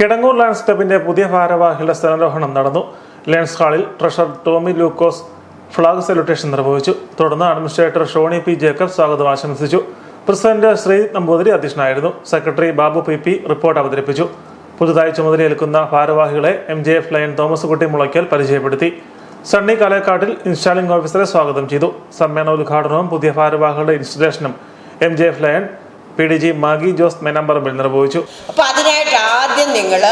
Kidangoor lions ക്ലബിന്റെ പുതിയ ഭാരവാഹികളുടെ സ്ഥാനാരോഹണം നടന്നു. ലയൺസ് ഹാളിൽ treasurer Tomy Lukose flag salutation നിർവഹിച്ചു. തുടർന്ന് അഡ്മിനിസ്ട്രേറ്റർ ഷോണി പി ജേക്കബ് സ്വാഗതം ആശംസിച്ചു. പ്രസിഡന്റ് ശ്രീ നമ്പൂതിരി അധ്യക്ഷനായിരുന്നു. Secretary Babu P P report അവതരിപ്പിച്ചു. പുതുതായി ചുമതലയേൽക്കുന്ന ഭാരവാഹികളെ M J F lion Thomas Kutty Mulakkal പരിചയപ്പെടുത്തി. സണ്ണി കലേക്കാട്ടിൽ ഇൻസ്റ്റാളിംഗ് ഓഫീസറെ സ്വാഗതം ചെയ്തു. സമ്മേളന ഉദ്ഘാടനവും പുതിയ ഭാരവാഹികളുടെ ഇൻസ്റ്റലേഷനും M J F lion P D G Magi Jose Menamparambil നിർവഹിച്ചു. അപ്പോൾ അതിനായിട്ട് ആദ്യം നിങ്ങൾ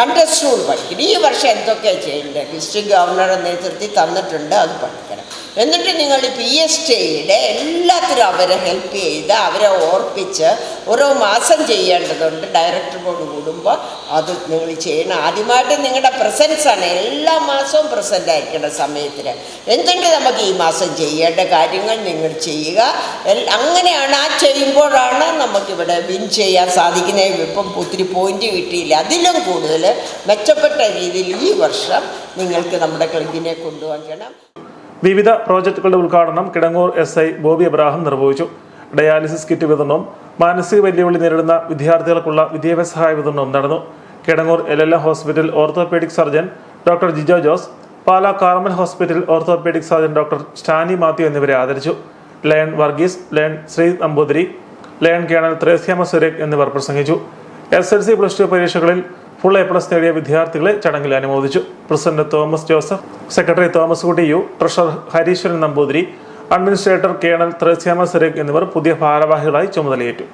കണ്ടസ്റ്റ് റൂൾ പഠിക്കണം. ഈ വർഷം എന്തൊക്കെയാണ് ചെയ്യേണ്ടത്? ഡിസ്ട്രിക്ട് ഗവർണറുടെ നേതൃത്വത്തിൽ തന്നിട്ടുണ്ട് അത് പഠിക്കണം. എന്നിട്ട് നിങ്ങൾ പി എസ് ടിയുടെ എല്ലാത്തിനും അവരെ ഹെൽപ്പ് ചെയ്ത് അവരെ ഓർപ്പിച്ച് ഓരോ മാസം ചെയ്യേണ്ടതുണ്ട്. ഡയറക്ടർ ബോർഡ് കൂടുമ്പോൾ അത് നിങ്ങൾ ചെയ്യണം. ആദ്യമായിട്ട് നിങ്ങളുടെ പ്രസൻസാണ് എല്ലാ മാസവും പ്രസന്റ് ആയിരിക്കണം സമയത്തിന്. എന്നിട്ട് നമുക്ക് ഈ മാസം ചെയ്യേണ്ട കാര്യങ്ങൾ നിങ്ങൾ ചെയ്യുക. അങ്ങനെയാണ് ആ ചെയ്യുമ്പോഴാണ് നമുക്കിവിടെ വിൻ ചെയ്യാൻ സാധിക്കുന്നത്. ഇപ്പം ഒത്തിരി പോയിന്റ് കിട്ടിയില്ല. അതിലും കൂടുതൽ മെച്ചപ്പെട്ട രീതിയിൽ ഈ വർഷം നിങ്ങൾക്ക് നമ്മുടെ ക്ലബിനെ കൊണ്ടുവയ്ക്കണം വിവിധ പ്രോജക്ടുകളുടെ ഉദ്ഘാടനം കിടങ്ങൂർ എസ് ഐ ബോബി അബ്രാഹം നിർവഹിച്ചു. ഡയാലിസിസ് കിറ്റ് വിതരണവും മാനസിക വെല്ലുവിളി നേരിടുന്ന വിദ്യാർത്ഥികൾക്കുള്ള വിദ്യാഭ്യാസ സഹായ വിതരണവും നടന്നു. Kidangoor L L hospital orthopaedic surgeon doctor Jijo Jose Pala Carmel hospital orthopaedic surgeon doctor Stany Mathew എന്നിവരെ ആദരിച്ചു. Lion Varghese lion Shri Namboothiri lion colonel Threasiamma Surekh എന്നിവർ പ്രസംഗിച്ചു. S L C plus two പരീക്ഷകളിൽ full A plus നേടിയ വിദ്യാർത്ഥികളെ ചടങ്ങിൽ അനുമോദിച്ചു. President Thomas Joseph secretary Thomas Kutty U treasurer Hareeshwaran Namboothiri administrator colonel Thresiamma Surekh എന്നിവർ പുതിയ ഭാരവാഹികളായി ചുമതലയേറ്റു.